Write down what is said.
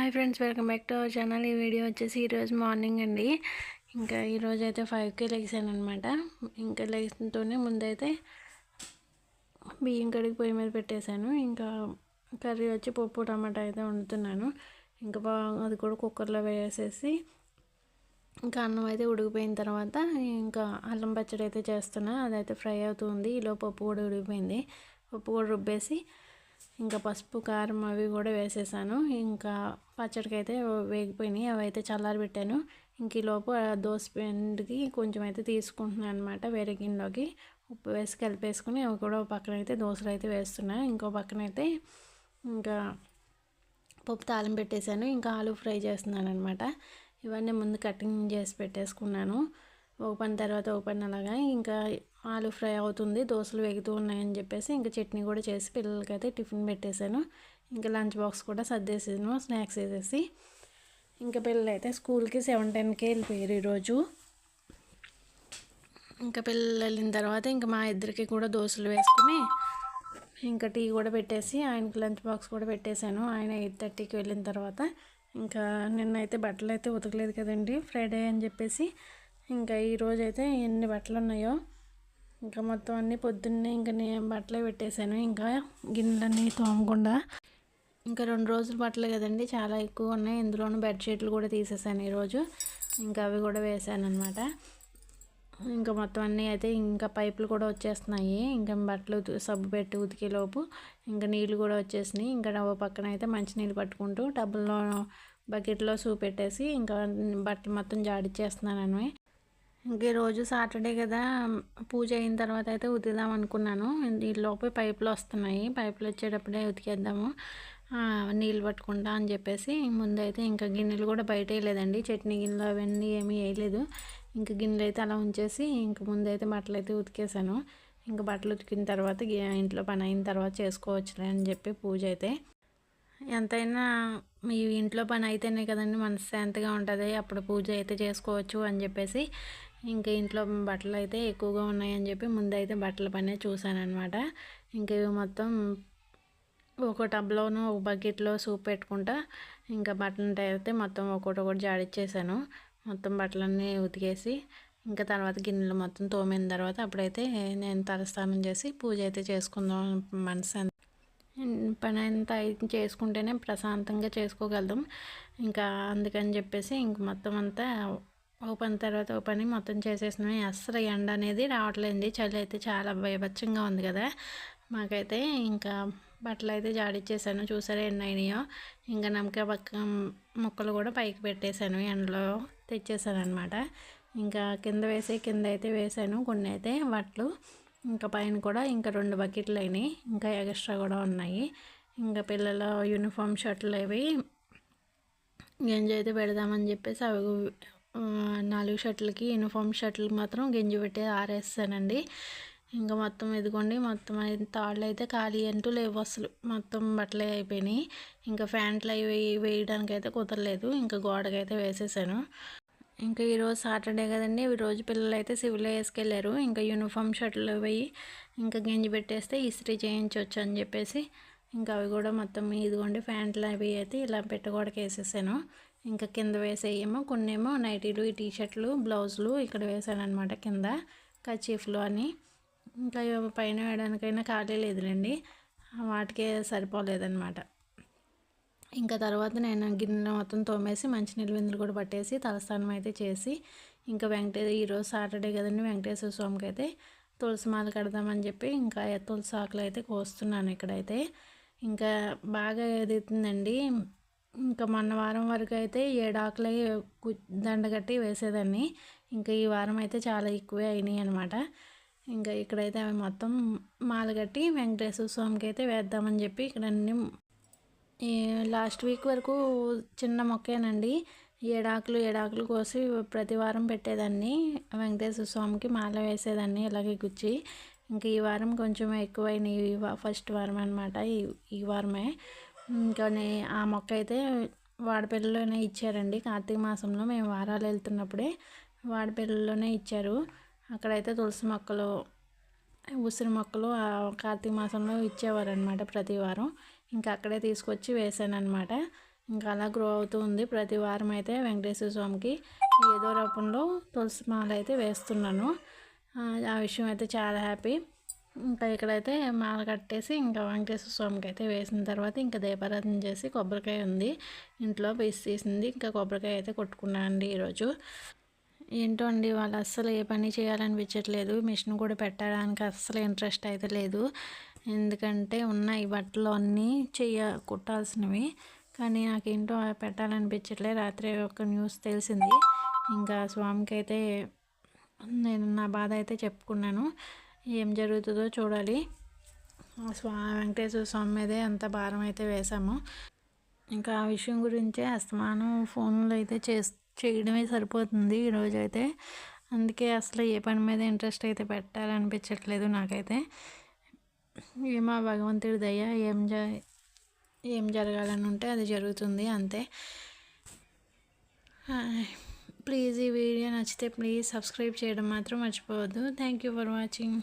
Hi friends welcome back to our channel. ఈ video వచ్చేసి ఈరోజు మార్నింగ్ అండి. ఇంకా ఈరోజు అయితే ఫైవ్కి లెగిసాను అనమాట ఇంకా లెగిస్తూనే ముందైతే బియ్యం కడిగి పొయ్యి మీద పెట్టేశాను. ఇంకా కర్రీ వచ్చి పప్పు టమాటా అయితే వండుతున్నాను. ఇంకా అది కూడా కుక్కర్లో వేసేసి ఇంకా అన్నం అయితే ఉడికిపోయిన తర్వాత ఇంకా అల్లం పచ్చడి అయితే చేస్తున్నా. అదైతే ఫ్రై అవుతుంది ఈలో పప్పు కూడా ఉడికిపోయింది. పప్పు కూడా రుబ్బేసి ఇంకా పసుపు కారం అవి కూడా వేసేసాను. ఇంకా పచ్చడికి అయితే వేగిపోయినాయి. అవి అయితే చల్లారబెట్టాను ఇంక ఈలోపు లోపు పిండికి కొంచెం అయితే తీసుకుంటున్నాను అనమాట వేరే గిన్నెలోకి. ఉప్పు వేసి కలిపేసుకుని అవి కూడా ఒక పక్కన అయితే దోశలు అయితే వేస్తున్నాను ఇంకో పక్కన అయితే ఇంకా పప్పు తాళం పెట్టేశాను. ఇంకా ఆలు ఫ్రై చేస్తున్నాను అనమాట ఇవన్నీ ముందు కటింగ్ చేసి పెట్టేసుకున్నాను. ఒక పని తర్వాత ఒక పని అలాగా. ఇంకా ఆలు ఫ్రై అవుతుంది దోశలు వేగుతూ ఉన్నాయని చెప్పేసి ఇంకా చట్నీ కూడా చేసి పిల్లలకైతే టిఫిన్ పెట్టేశాను. ఇంకా లంచ్ బాక్స్ కూడా సర్దేసాను స్నాక్స్ వేసేసి. ఇంకా పిల్లలు అయితే స్కూల్కి సెవెన్ టెన్కే వెళ్ళిపోయారు ఈరోజు. ఇంకా పిల్లలు వెళ్ళిన తర్వాత ఇంకా మా ఇద్దరికి కూడా దోశలు వేసుకుని ఇంకా టీ కూడా పెట్టేసి ఆయనకి లంచ్ బాక్స్ కూడా పెట్టేశాను. ఆయన ఎయిట్ థర్టీకి వెళ్ళిన తర్వాత ఇంకా నిన్నైతే బట్టలు అయితే ఉతకలేదు కదండి ఫ్రైడే అని చెప్పేసి. ఇంకా ఈరోజు అయితే ఎన్ని బట్టలు ఉన్నాయో ఇంకా మొత్తం అన్నీ పొద్దున్నే ఇంకా నేను బట్టలే పెట్టేశాను. ఇంకా గిన్నెలన్నీ తోమకుండా. ఇంకా రెండు రోజులు బట్టలే కదండి చాలా ఎక్కువ ఉన్నాయి. ఇందులోనూ బెడ్షీట్లు కూడా తీసేసాను ఈరోజు. ఇంకా అవి కూడా వేసాను అనమాట ఇంకా మొత్తం అన్నీ అయితే ఇంకా పైపులు కూడా వచ్చేస్తున్నాయి. ఇంకా బట్టలు సబ్బు పెట్టి ఉతికేలోపు ఇంకా నీళ్ళు కూడా వచ్చేసినాయి. ఇంకా ఓ పక్కన అయితే మంచినీళ్ళు పట్టుకుంటూ టబ్బుల్లో బకెట్లో సూ పెట్టేసి ఇంకా బట్టలు మొత్తం జాడిచ్చేస్తున్నాను అని ఇంక రోజు సాటర్డే కదా పూజ అయిన తర్వాత అయితే ఉతిదాం అనుకున్నాను. లోపే పైపులు వస్తున్నాయి. పైపులు వచ్చేటప్పుడే ఉతికేద్దాము. నీళ్ళు పట్టుకుంటా అని చెప్పేసి ముందైతే ఇంకా గిన్నెలు కూడా బయట వేయలేదండి. చట్నీ గిన్నెలు అవన్నీ ఏమీ వేయలేదు. ఇంకా గిన్నెలు అయితే అలా ఉంచేసి ఇంక ముందైతే బట్టలు అయితే ఉతికేసాను. ఇంకా బట్టలు ఉతికిన తర్వాత ఇంట్లో పని అయిన తర్వాత చేసుకోవచ్చులే అని చెప్పి పూజ అయితే. ఎంతైనా మీ ఇంట్లో పని అయితేనే కదండి మనశ్శాంతిగా ఉంటుంది. అప్పుడు పూజ అయితే చేసుకోవచ్చు అని చెప్పేసి ఇంకా ఇంట్లో బట్టలు అయితే ఎక్కువగా ఉన్నాయని చెప్పి ముందైతే బట్టల పనే చూశానమాట ఇంక ఇంకా ఇవి మొత్తం ఒక టబ్లోను ఒక బకెట్లో సూప్ పెట్టుకుంటా ఇంకా బట్టలు అయితే మొత్తం ఒకటి ఒకటి జాడిచ్చేసాను. మొత్తం బట్టలన్నీ ఉతికేసి ఇంకా తర్వాత గిన్నెలు మొత్తం తోమిన తర్వాత అప్పుడైతే నేను తలస్నానం చేసి పూజ అయితే చేసుకుందాం మనసు పని అంతా చేసుకుంటేనే ప్రశాంతంగా చేసుకోగలుగుతాం ఇంకా అందుకని చెప్పేసి ఇంక మొత్తం అంతా ఓ పని తర్వాత ఓ పని మొత్తం చేసేసినాం అస్సలు ఎండ అనేది రావట్లేదు చలి అయితే చాలా భయభత్సంగా ఉంది కదా. మాకైతే ఇంకా బట్టలు అయితే జాడిచ్చేసాను. చూసారా ఎన్ని అయినాయో? ఇంకా నమ్మక పక్క ముక్కలు కూడా పైకి పెట్టేశాను. ఎండలో తెచ్చేసాను అనమాట ఇంకా కింద వేసి కింద అయితే వేసాను. కొన్ని అయితే బట్టలు ఇంకా పైన కూడా ఇంకా రెండు బకెట్లు అయినాయి. ఇంకా ఎక్స్ట్రా కూడా ఉన్నాయి. ఇంకా పిల్లల యూనిఫామ్ షర్ట్లు అవి గంజి అయితే పెడదామని చెప్పేసి అవి నాలుగు షర్ట్లకి యూనిఫామ్ షర్ట్లకి మాత్రం గంజి పెట్టి ఆరేస్తానండి. ఇంకా మొత్తం ఇదిగోండి మొత్తం తాళ్ళు అయితే ఖాళీ అంటూ లేవు అసలు. మొత్తం బట్టలే అయిపోయినాయి. ఇంకా ప్యాంట్లు అవి వేయడానికి అయితే కుదరలేదు. ఇంకా గోడకైతే వేసేసాను. ఇంకా ఈరోజు సాటర్డే కదండి ఈ రోజు పిల్లలు అయితే సివిల్ వేసుకెళ్ళారు ఇంకా యూనిఫామ్ షర్ట్లు పోయి ఇంకా గంజి పెట్టేస్తే ఇస్త్రీ చేయించవచ్చు అని చెప్పేసి ఇంకా అవి కూడా మొత్తం ఇదిగోండి ప్యాంట్లు అవి అయితే ఇలా పెట్టగోడకి వేసేసాను. ఇంకా కింద వేసేయేమో కొన్ని ఏమో నైటీలు ఈ టీషర్ట్లు బ్లౌజులు ఇక్కడ వేసాను అనమాట కింద కచీఫ్లు అని. ఇంకా పైన వేయడానికైనా ఖాళీ లేదులేండి. వాటికే సరిపోలేదన్నమాట. ఇంకా తర్వాత నేను గిన్నె మొత్తం తోమేసి మంచి బిందులు కూడా పట్టేసి తలస్నానం అయితే చేసి ఇంకా వెంకటే ఈరోజు సాటర్డే కదండి వెంకటేశ్వర స్వామికి అయితే తులసి మాల కడదామని చెప్పి ఇంకా తులసి ఆకులు అయితే కోస్తున్నాను ఇక్కడైతే. ఇంకా బాగా ఎదుగుతుందండి ఇంకా మొన్న వారం వరకు అయితే ఏడాకులే దండగట్టి వేసేదాన్ని. ఇంకా ఈ వారం అయితే చాలా ఎక్కువే అయినాయి అనమాట ఇంకా ఇక్కడైతే అవి మొత్తం మాల కట్టి వెంకటేశ్వర స్వామికి అయితే వేద్దామని చెప్పి ఇక్కడ అన్ని లాస్ట్ వీక్ వరకు చిన్న మొక్కేనండి. ఏడాకులు ఏడాకులు కోసి ప్రతి వారం పెట్టేదాన్ని. వెంకటేశ్వర స్వామికి మాల వేసేదాన్ని ఇలాగే గుచ్చి. ఇంకా ఈ వారం కొంచెం ఎక్కువైనాయి ఈ ఫస్ట్ వారం అనమాట ఈ ఈ వారమే. ఇంకా ఆ మొక్క అయితే వాడపల్లిలోనే ఇచ్చారండి. కార్తీక మాసంలో మేము వారాలు వెళ్తున్నప్పుడే వాడపల్లిలోనే ఇచ్చారు. అక్కడైతే తులసి మొక్కలు ఉసిరి మొక్కలు ఆ కార్తీక మాసంలో ఇచ్చేవారు అనమాట ప్రతి వారం. ఇంకా అక్కడే తీసుకొచ్చి వేసాను అనమాట ఇంకా అలా గ్రో అవుతూ ఉంది. ప్రతి వారం అయితే వెంకటేశ్వర స్వామికి ఏదో రూపంలో తులసి మాల అయితే వేస్తున్నాను ఆ విషయం అయితే చాలా హ్యాపీ. ఇంకా ఇక్కడైతే మాల కట్టేసి ఇంకా వెంకటేశ్వర స్వామికి అయితే వేసిన తర్వాత ఇంకా దీపారాధన చేసి కొబ్బరికాయ ఉంది. ఇంట్లో వేసి తీసింది. ఇంకా కొబ్బరికాయ అయితే కొట్టుకున్నాను అండి ఈరోజు. ఏంటో అండి వాళ్ళు అస్సలు ఏ పని చేయాలనిపించట్లేదు. మిషన్ కూడా పెట్టడానికి అస్సలు ఇంట్రెస్ట్ అయితే లేదు. ఎందుకంటే ఉన్న ఈ బట్టలు అన్నీ చెయ్య కుట్టాల్సినవి. కానీ నాకేంటో ఏంటో పెట్టాలనిపించట్లేదు రాత్రి ఒక న్యూస్ తెలిసింది. ఇంకా స్వామికి అయితే నేను నా బాధ అయితే చెప్పుకున్నాను. ఏం జరుగుతుందో చూడాలి. స్వామి స్వా వెంకటేశ్వర స్వామి మీదే అంత భారం అయితే వేశాము. ఇంకా ఆ విషయం గురించే అస్తమానం ఫోన్లో అయితే చేస్ చేయడమే సరిపోతుంది ఈరోజు అయితే. అందుకే అసలు ఏ పని మీద ఇంట్రెస్ట్ అయితే పెట్టాలనిపించట్లేదు నాకైతే. ఏమో భగవంతుడి దయ ఏం జ ఏం జరగాలని ఉంటే అది జరుగుతుంది అంతే. ప్లీజ్ ఈ వీడియో నచ్చితే ప్లీజ్ సబ్స్క్రైబ్ చేయడం మాత్రం మర్చిపోవద్దు. Thank you for watching